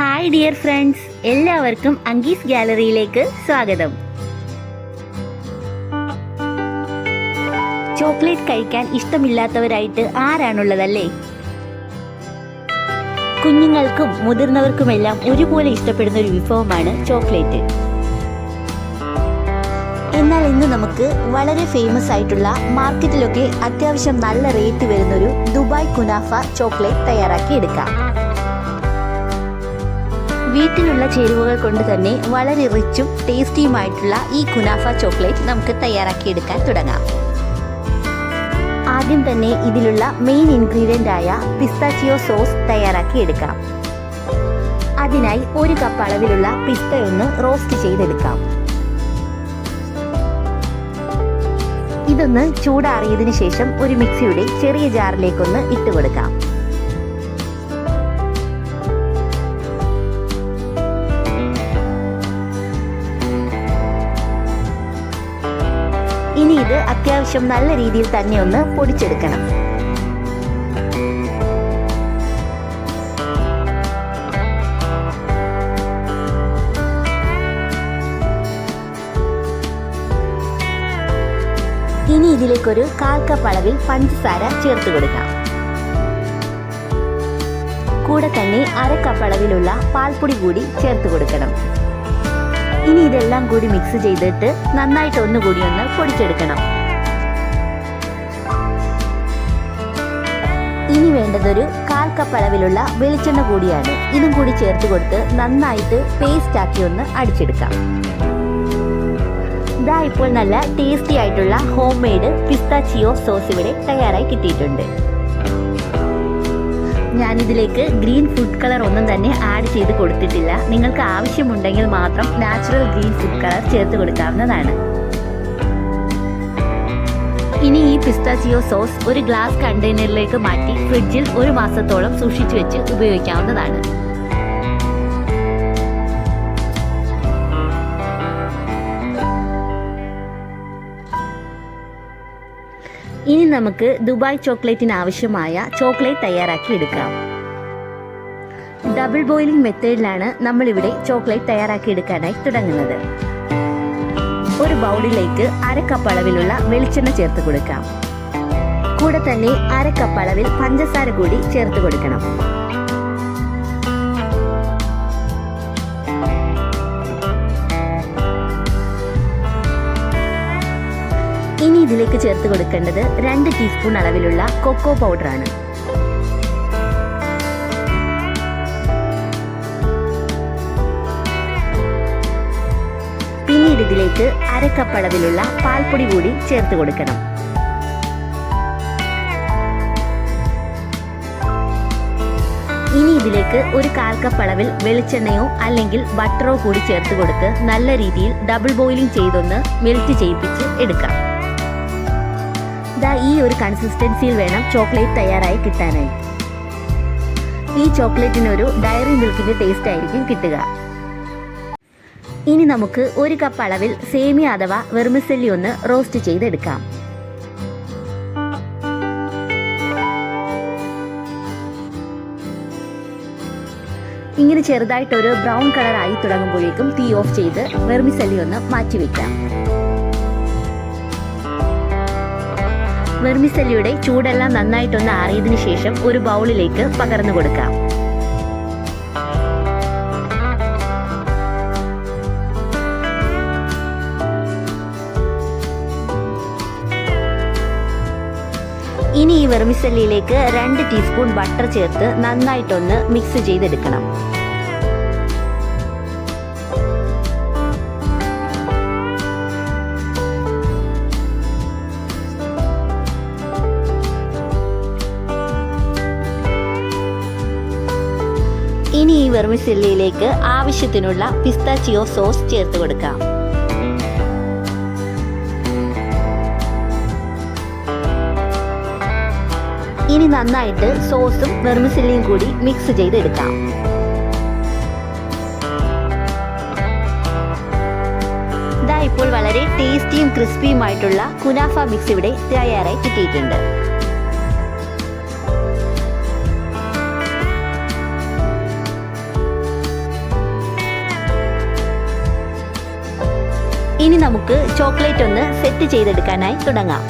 Hi dear friends എല്ലാവർക്കും അങ്കീസ് ഗാലറിയിലേക്ക് സ്വാഗതം. Chocolate കഴിക്കാൻ ഇഷ്ടമില്ലാത്തവരായിട്ട് ആരാണുള്ളതല്ലേ? കുഞ്ഞുങ്ങൾക്കും മുതിർന്നവർക്കുമെല്ലാം ഒരുപോലെ ഇഷ്ടപ്പെടുന്ന ഒരു വിഭവമാണ് ചോക്ലേറ്റ്. എന്നാൽ ഇന്ന് നമുക്ക് വളരെ ഫേമസ് ആയിട്ടുള്ള മാർക്കറ്റിലൊക്കെ അത്യാവശ്യം നല്ല റേറ്റ് വരുന്നൊരു ദുബായ് കുനാഫ ചോക്ലേറ്റ് തയ്യാറാക്കി എടുക്കാം. വീട്ടിലുള്ള ചേരുവകൾ കൊണ്ട് തന്നെ വളരെ റിച്ചും ടേസ്റ്റിയുമായിട്ടുള്ള ഈ കുനാഫ ചോക്ലേറ്റ് നമുക്ക് തയ്യാറാക്കിയെടുക്കാൻ തുടങ്ങാം. ആദ്യം തന്നെ ഇതിലുള്ള മെയിൻ ഇൻഗ്രീഡിയന്റ് ആയ പിസ്താച്ചിയോ സോസ് തയ്യാറാക്കിയെടുക്കാം അതിനായി ഒരു കപ്പ് അളവിലുള്ള പിസ്ത ഒന്ന് റോസ്റ്റ് ചെയ്തെടുക്കാം. ഇതൊന്ന് ചൂടാറിയതിനു ശേഷം ഒരു മിക്സിയുടെ ചെറിയ ജാറിലേക്കൊന്ന് ഇട്ട് ഇനി ഇത് അത്യാവശ്യം നല്ല രീതിയിൽ തന്നെ ഒന്ന് പൊടിച്ചെടുക്കണം. ഇനി ഇതിലേക്കൊരു കാൽ കപ്പ് അളവിൽ പഞ്ചസാര ചേർത്ത് കൊടുക്കാം. കൂടെ തന്നെ അര കപ്പ് അളവിലുള്ള പാൽപ്പൊടി കൂടി ചേർത്ത് കൊടുക്കണം. ഇനി ഇതെല്ലാം കൂടി മിക്സ് ചെയ്തിട്ട് നന്നായിട്ട് ഒന്നുകൂടി ഒന്ന് പൊടിച്ചെടുക്കണം. ഇനി വേണ്ടതൊരു കാൽ കപ്പ് അളവിലുള്ള വെളിച്ചെണ്ണ കൂടിയാണ്. ഇതും കൂടി ചേർത്ത് കൊടുത്ത് നന്നായിട്ട് പേസ്റ്റ് ആക്കി ഒന്ന് അടിച്ചെടുക്കാം. ഇതാ ഇപ്പോൾ നല്ല ടേസ്റ്റി ആയിട്ടുള്ള ഹോം മെയ്ഡ് പിസ്താച്ചിയോ സോസ് ഇവിടെ തയ്യാറായി കിട്ടിയിട്ടുണ്ട്. ഞാനിതിലേക്ക് ഗ്രീൻ ഫുഡ് കളർ ഒന്നും തന്നെ ആഡ് ചെയ്ത് കൊടുത്തിട്ടില്ല. നിങ്ങൾക്ക് ആവശ്യമുണ്ടെങ്കിൽ മാത്രം നാച്ചുറൽ ഗ്രീൻ ഫുഡ് കളർ ചേർത്ത് കൊടുക്കാവുന്നതാണ്. ഇനി ഈ പിസ്താച്ചിയോ സോസ് ഒരു ഗ്ലാസ് കണ്ടെയ്നറിലേക്ക് മാറ്റി ഫ്രിഡ്ജിൽ ഒരു മാസത്തോളം സൂക്ഷിച്ചു വെച്ച് ഉപയോഗിക്കാവുന്നതാണ്. നമുക്ക് ദുബായ് ചോക്ലേറ്റിന് ആവശ്യമായ ചോക്ലേറ്റ് തയ്യാറാക്കി എടുക്കാം. ഡബിൾ ബോയിലിംഗ് മെത്തേഡിലാണ് നമ്മളിവിടെ ചോക്ലേറ്റ് തയ്യാറാക്കി എടുക്കാനായി തുടങ്ങുന്നത്. ഒരു ബൗളിലേക്ക് അര കപ്പ് അളവിലുള്ള വെളിച്ചെണ്ണ ചേർത്ത് കൊടുക്കാം. കൂടെ തന്നെ അര കപ്പ് അളവിൽ പഞ്ചസാര കൂടി ചേർത്ത് കൊടുക്കണം. ഇനി ഇതിലേക്ക് ചേർത്ത് കൊടുക്കേണ്ടത് രണ്ട് ടീസ്പൂൺ അളവിലുള്ള കൊക്കോ പൗഡറാണ് പിന്നീട് ഇതിലേക്ക് അര കപ്പ് അളവിലുള്ള പാൽപ്പൊടി കൂടി ചേർത്ത് കൊടുക്കണം. ഇനി ഇതിലേക്ക് ഒരു കാൽ കപ്പ് അളവിൽ വെളിച്ചെണ്ണയോ അല്ലെങ്കിൽ ബട്ടറോ കൂടി ചേർത്ത് കൊടുത്ത് നല്ല രീതിയിൽ ഡബിൾ ബോയിലിംഗ് ചെയ്തൊന്ന് മെൽറ്റ് ചെയ്യിപ്പിച്ച് എടുക്കാം. ദാ ഈ ഒരു കൺസിസ്റ്റൻസിയിൽ വേണം ചോക്ലേറ്റ് തയ്യാറായി കിട്ടാനായി. ഈ ചോക്ലേറ്റിനൊരു ഡയറി മിൽക്കിന്റെ ടേസ്റ്റ് ആയിരിക്കും കിട്ടുക. ഇനി നമുക്ക് ഒരു കപ്പ് അളവിൽ സേമിയ അഥവാ വെർമിസെല്ലി ഒന്ന് റോസ്റ്റ് ചെയ്തെടുക്കാം. ഇങ്ങനെ ചെറുതായിട്ടൊരു ബ്രൗൺ കളർ ആയി തുടങ്ങുമ്പോഴേക്കും തീ ഓഫ് ചെയ്ത് വെർമിസെല്ലി ഒന്ന് മാറ്റിവെക്കാം. വെർമിസെല്ലിയുടെ ചൂടെല്ലാം നന്നായിട്ടൊന്ന് ആറിയതിനു ശേഷം ഒരു ബൗളിലേക്ക് പകർന്നു കൊടുക്കാം. ഇനി ഈ വെർമിസെല്ലിയിലേക്ക് രണ്ട് ടീസ്പൂൺ ബട്ടർ ചേർത്ത് നന്നായിട്ടൊന്ന് മിക്സ് ചെയ്തെടുക്കണം. വെർമിസെല്ലിയിലേക്ക് ആവശ്യത്തിനുള്ള പിസ്താച്ചിയോ സോസ് ചേർത്ത് കൊടുക്കാം. ഇനി നന്നായിട്ട് സോസും വെർമിസെല്ലിയും കൂടി മിക്സ് ചെയ്തെടുക്കാം. ഇപ്പോൾ വളരെ ടേസ്റ്റിയും ക്രിസ്പിയുമായിട്ടുള്ള കുനാഫ മിക്സ് ഇവിടെ തയ്യാറായി കിട്ടിയിട്ടുണ്ട്. ഇനി നമുക്ക് ചോക്ലേറ്റ് ഒന്ന് സെറ്റ് ചെയ്തെടുക്കാനായി തുടങ്ങാം.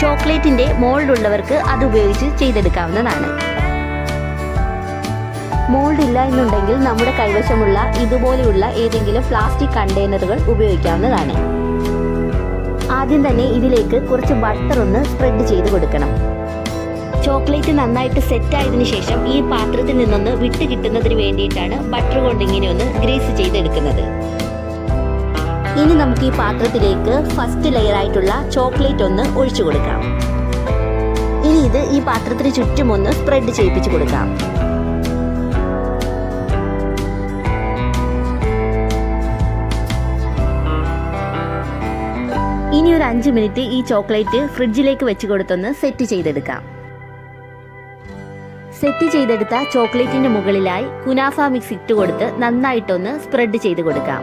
ചോക്ലേറ്റിന്റെ മോൾഡ് ഉള്ളവർക്ക് അത് ഉപയോഗിച്ച് ചെയ്തെടുക്കാവുന്നതാണ്. മോൾഡ് ഇല്ല എന്നുണ്ടെങ്കിൽ നമ്മുടെ കൈവശമുള്ള ഇതുപോലെയുള്ള ഏതെങ്കിലും പ്ലാസ്റ്റിക് കണ്ടെയ്നറുകൾ ഉപയോഗിക്കാവുന്നതാണ്. ആദ്യം തന്നെ ഇതിലേക്ക് കുറച്ച് ബട്ടർ ഒന്ന് സ്പ്രെഡ് ചെയ്ത് കൊടുക്കണം. ചോക്ലേറ്റ് നന്നായിട്ട് സെറ്റ് ആയതിനു ശേഷം ഈ പാത്രത്തിൽ നിന്നൊന്ന് വിട്ട് കിട്ടുന്നതിന് വേണ്ടിയിട്ടാണ് ബട്ടർ കൊണ്ട് ഇങ്ങനെ ഒന്ന് ഗ്രേസ് ചെയ്തെടുക്കുന്നത്. ഇനി നമുക്ക് ഈ പാത്രത്തിലേക്ക് ഫസ്റ്റ് ലെയർ ആയിട്ടുള്ള ചോക്ലേറ്റ് ഒന്ന് ഒഴിച്ചു കൊടുക്കാം. ഇനി ഇത് ഈ പാത്രത്തിന് ചുറ്റും ഒന്ന് സ്പ്രെഡ് ചെയ്യിപ്പിച്ചു കൊടുക്കാം. ഇനി ഒരു അഞ്ച് മിനിറ്റ് ഈ ചോക്ലേറ്റ് ഫ്രിഡ്ജിലേക്ക് വെച്ച് കൊടുത്തൊന്ന് സെറ്റ് ചെയ്തെടുക്കാം. സെറ്റ് ചെയ്തെടുത്ത ചോക്ലേറ്റിന്റെ മുകളിലായി കുനാഫ മിക്സ് ഇട്ട് കൊടുത്ത് നന്നായിട്ടൊന്ന് സ്പ്രെഡ് ചെയ്ത് കൊടുക്കാം.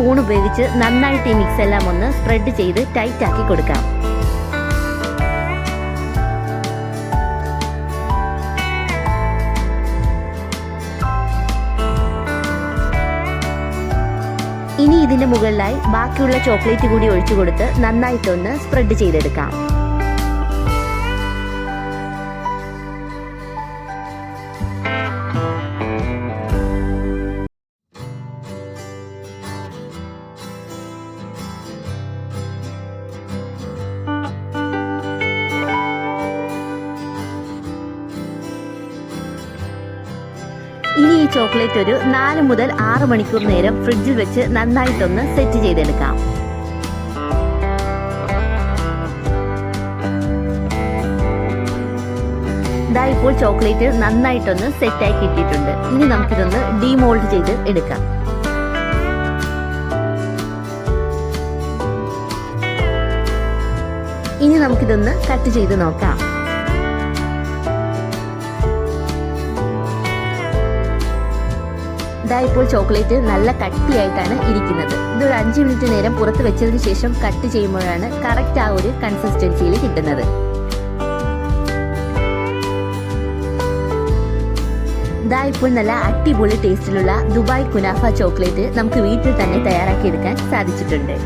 സ്പൂൺ ഉപയോഗിച്ച് നന്നായിട്ട് ഈ മിക്സ് എല്ലാം ഒന്ന് സ്പ്രെഡ് ചെയ്ത് ടൈറ്റ് ആക്കി കൊടുക്കാം. ഇനി ഇതിന്റെ മുകളിലായി ബാക്കിയുള്ള ചോക്ലേറ്റ് കൂടി ഒഴിച്ചു കൊടുത്ത് നന്നായിട്ടൊന്ന് സ്പ്രെഡ് ചെയ്തെടുക്കാം. ഇനി ഈ ചോക്ലേറ്റ് ഒരു നാല് മുതൽ ആറ് മണിക്കൂർ നേരം ഫ്രിഡ്ജിൽ വെച്ച് നന്നായിട്ടൊന്ന് സെറ്റ് ചെയ്തെടുക്കാം. ഇതാ ഇപ്പോൾ ചോക്ലേറ്റ് നന്നായിട്ടൊന്ന് സെറ്റായി കിട്ടിയിട്ടുണ്ട്. ഇനി നമുക്കിതൊന്ന് ഡീമോൾഡ് ചെയ്ത് എടുക്കാം. ഇനി നമുക്കിതൊന്ന് കട്ട് ചെയ്ത് നോക്കാം. ഇതാ ഇപ്പോൾ ചോക്ലേറ്റ് നല്ല കട്ടിയായിട്ടാണ് ഇരിക്കുന്നത്. ഇതൊരു അഞ്ച് മിനിറ്റ് നേരം പുറത്ത് വെച്ചതിന് ശേഷം കട്ട് ചെയ്യുമ്പോഴാണ് കറക്റ്റ് ആ ഒരു കൺസിസ്റ്റൻസിയിൽ കിട്ടുന്നത്. ഇതാ ഇപ്പോൾ നല്ല അടിപൊളി ടേസ്റ്റിലുള്ള ദുബായ് കുനാഫ ചോക്ലേറ്റ് നമുക്ക് വീട്ടിൽ തന്നെ തയ്യാറാക്കിയെടുക്കാൻ സാധിച്ചിട്ടുണ്ട്.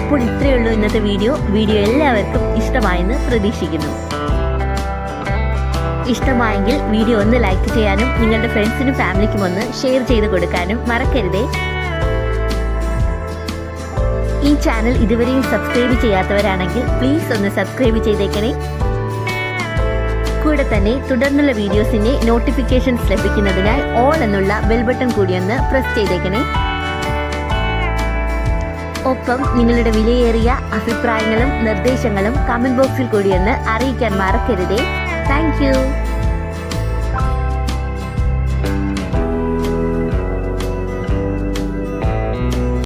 അപ്പോൾ ഇത്രയേ ഉള്ളൂ ഇന്നത്തെ വീഡിയോ വീഡിയോ എല്ലാവർക്കും ഇഷ്ടമായെന്ന് പ്രതീക്ഷിക്കുന്നു. ഇഷ്ടമായെങ്കിൽ വീഡിയോ ഒന്ന് ലൈക്ക് ചെയ്യാനും നിങ്ങളുടെ ഫ്രണ്ട്സിനും ഫാമിലിക്കും ഒന്ന് ഷെയർ ചെയ്ത് കൊടുക്കാനും മറക്കരുതേ. ഈ ചാനൽ ഇതുവരെയും സബ്സ്ക്രൈബ് ചെയ്യാത്തവരാണെങ്കിൽ പ്ലീസ് ഒന്ന് സബ്സ്ക്രൈബ് ചെയ്തേക്കണേ. കൂടെ തന്നെ തുടർന്നുള്ള വീഡിയോസിന്റെ നോട്ടിഫിക്കേഷൻസ് ലഭിക്കുന്നതിനായി ഓൾ എന്നുള്ള ബെൽ ബട്ടൺ കൂടി ഒന്ന് പ്രസ് ചെയ്തേക്കണേ. ഒപ്പം നിങ്ങളുടെ വിലയേറിയ അഭിപ്രായങ്ങളും നിർദ്ദേശങ്ങളും കമന്റ് ബോക്സിൽ കൂടി ഒന്ന് അറിയിക്കാൻ മറക്കരുതേ. Thank you.